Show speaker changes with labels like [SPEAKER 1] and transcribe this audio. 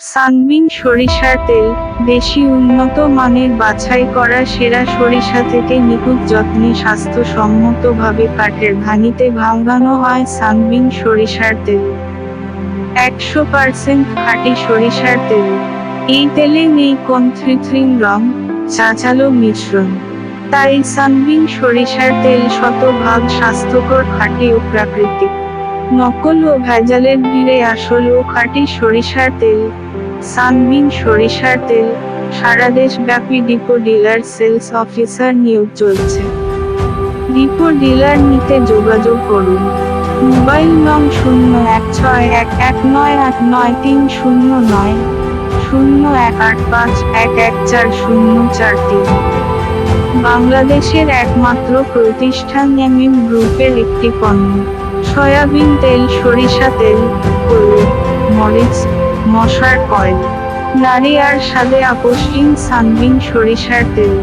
[SPEAKER 1] সানবিন সরিষার তেল বেশি উন্নত মানের বাছাই করা সেরা সরিষা থেকে নিখুঁত যত্নে স্বাস্থ্যসম্মতভাবে কাঠের ঘানিতে ভাঙানো হয় সানবিন সরিষার তেল। একশো পার্সেন্ট খাঁটি সরিষার তেল। এই তেলে নেই কোন কৃত্রিম রং, চাচালো মিশ্রণ। তাই সানবিন সরিষার তেল শতভাগ স্বাস্থ্যকর খাঁটি ও প্রাকৃতিক। নকল ও ভেজালের ভিড়ে আসল ও খাঁটি সরিষার তেল সানবিন সরিষার তেল, সারা দেশব্যাপী ডিপো ডিলার সেলস অফিসার নিয়োগ চলছে। ডিপো ডিলার নিতে যোগাযোগ করুন। মোবাইল নং শূন্য এক ছয় এক এক নয় আট নয় তিন শূন্য নয়, শূন্য এক আট পাঁচ এক এক চার শূন্য চার তিন। বাংলাদেশের একমাত্র প্রতিষ্ঠান এমএম গ্রুপের একটি পণ্য। সয়াবিন তেল, সরিষা তেল হলুদ মরিচ মশার কয়েল নারী আর সাদে আপোষহীন সানবিন সরিষার তেল।